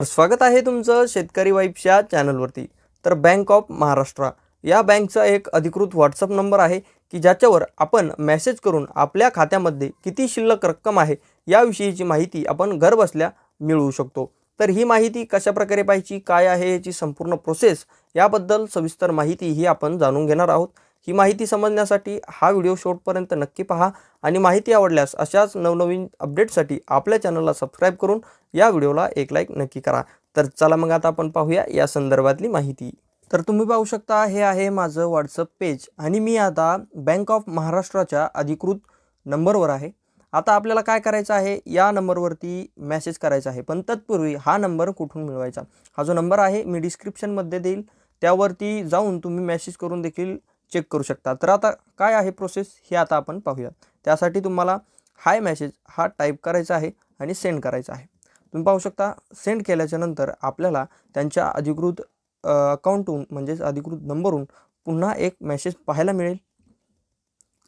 स्वागत आहे तुमचं शेतकरी वाईफच्या चॅनलवरती. तर बँक ऑफ महाराष्ट्र या बँकचा एक अधिकृत व्हॉट्सअप नंबर आहे की ज्याच्यावर आपण मेसेज करून आपल्या खात्यामध्ये किती शिल्लक रक्कम आहे याविषयीची माहिती आपण घरबसल्या मिळवू शकतो. तर ही माहिती कशा प्रकारे पाहिजे काय आहे याची संपूर्ण प्रोसेस याबद्दल सविस्तर माहिती ही आपण जाणून घेणार आहोत. ही माहिती समजण्यासाठी हा व्हिडिओ शेवटपर्यंत नक्की पहा आणि माहिती आवडल्यास अशाच नवनवीन अपडेटसाठी आपल्या चॅनलला सबस्क्राईब करून या व्हिडिओला एक लाईक नक्की करा. तर चला मग आता आपण पाहूया या संदर्भातली माहिती. तर तुम्ही पाहू शकता हे आहे माझं व्हॉट्सअप पेज आणि मी आता बँक ऑफ महाराष्ट्राच्या अधिकृत नंबरवर आहे. आता आपल्याला काय करायचं आहे? या नंबरवरती मेसेज करायचा आहे. पण तत्पूर्वी हा नंबर कुठून मिळवायचा? हा जो नंबर आहे मी डिस्क्रिप्शनमध्ये देईल. त्यावरती जाऊन तुम्ही मेसेज करून देखील चेक करू शकता. तर आता काय आहे प्रोसेस हे आता आपण पाहूया त्यासाठी तुम्हाला हाय मॅसेज हा टाईप करायचा आहे आणि सेंड करायचा आहे. तुम्ही पाहू शकता सेंड केल्याच्यानंतर आपल्याला त्यांच्या अधिकृत अकाउंटहून म्हणजेच अधिकृत नंबरहून पुन्हा एक मेसेज पाहायला मिळेल.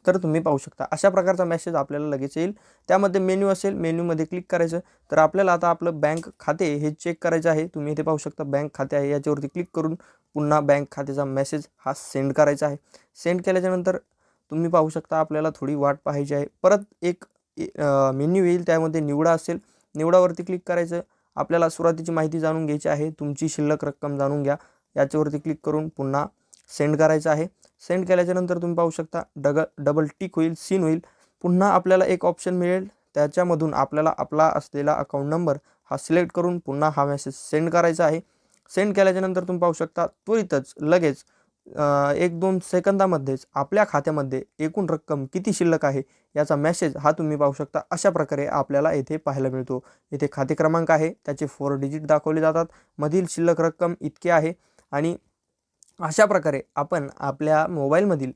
तर तुम्ही पाहू शकता. अशा प्रकारचा मेसेज आपल्याला लगेच येईल. त्यामध्ये मेन्यू असेल मेन्यूमध्ये क्लिक करायचं. तर आपल्याला आता आपलं बँक खाते हे चेक करायचं आहे. तुम्ही इथे पाहू शकता बँक खाते आहे. याच्यावरती क्लिक करून पुन्हा बँक खात्याचा मेसेज हा सेंड करायचा आहे. सेंड केल्याच्यानंतर तुम्ही पाहू शकता आपल्याला थोडी वाट पाहायची आहे. परत एक मेन्यू येईल त्यामध्ये निवडा असेल. निवडावरती क्लिक करायचं. आपल्याला सुरुवातीची माहिती जाणून घ्यायची आहे. तुमची शिल्लक रक्कम जाणून घ्या. याच्यावरती क्लिक करून पुन्हा सेंड करायचं आहे. सेंड केल्याच्यानंतर तुम्ही पाहू शकता डग डबल टिक होईल सीन होईल. पुन्हा आपल्याला एक ऑप्शन मिळेल. त्याच्यामधून आपल्याला आपला असलेला अकाउंट नंबर हा सिलेक्ट करून पुन्हा हा मेसेज सेंड करायचा आहे. सेंड केल्याच्यानंतर तुम्ही पाहू शकता त्वरितच लगेच एक दोन सेकंदामध्येच आपल्या खात्यामध्ये एकूण रक्कम किती शिल्लक आहे याचा मेसेज हा तुम्ही पाहू शकता. अशा प्रकारे आपल्याला येथे पाहायला मिळतो. येथे खाते क्रमांक आहे त्याचे फोर डिजिट दाखवले जातात. मधील शिल्लक रक्कम इतकी आहे आणि अशा प्रकारे आपण आपल्या मोबाईलमधील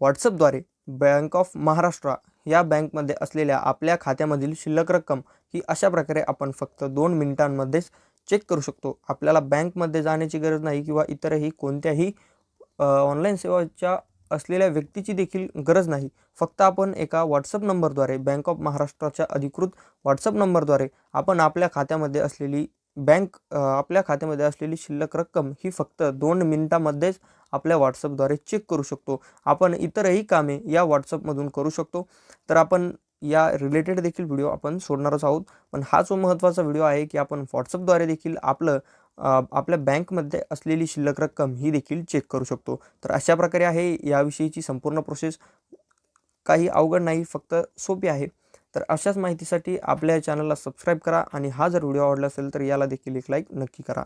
व्हॉट्सअपद्वारे बँक ऑफ महाराष्ट्र या बँकमध्ये असलेल्या आपल्या खात्यामधील शिल्लक रक्कम ही अशा प्रकारे आपण फक्त दोन मिनिटांमध्येच चेक करू शकतो. आपल्याला बँकमध्ये जाण्याची गरज नाही किंवा इतरही कोणत्याही ऑनलाईन सेवाच्या असलेल्या व्यक्तीची देखील गरज नाही. फक्त आपण एका व्हॉट्सअप नंबरद्वारे बँक ऑफ महाराष्ट्राच्या अधिकृत व्हॉट्सअप नंबरद्वारे आपण आपल्या खात्यामध्ये असलेली बँक आपल्या खात्यामध्ये असलेली शिल्लक रक्कम ही फक्त दोन मिनिटामध्येच आपल्या व्हॉट्सअपद्वारे चेक करू शकतो. आपण इतरही कामे या व्हॉट्सअपमधून करू शकतो. तर आपण या रिलेटेड देखील व्हिडिओ आपण सोडणारच आहोत. पण हा जो महत्त्वाचा व्हिडिओ आहे की आपण व्हॉट्सअपद्वारे देखील आपलं आपल्या बँकमध्ये असलेली शिल्लक रक्कम ही देखील चेक करू शकतो. तर अशा प्रकारे आहे याविषयीची संपूर्ण प्रोसेस काही अवघड नाही फक्त सोपी आहे. तर अशाच माहितीसाठी आपल्या चॅनलला सबस्क्राईब करा आणि हा जर व्हिडिओ आवडला असेल तर याला देखील एक लाईक नक्की करा.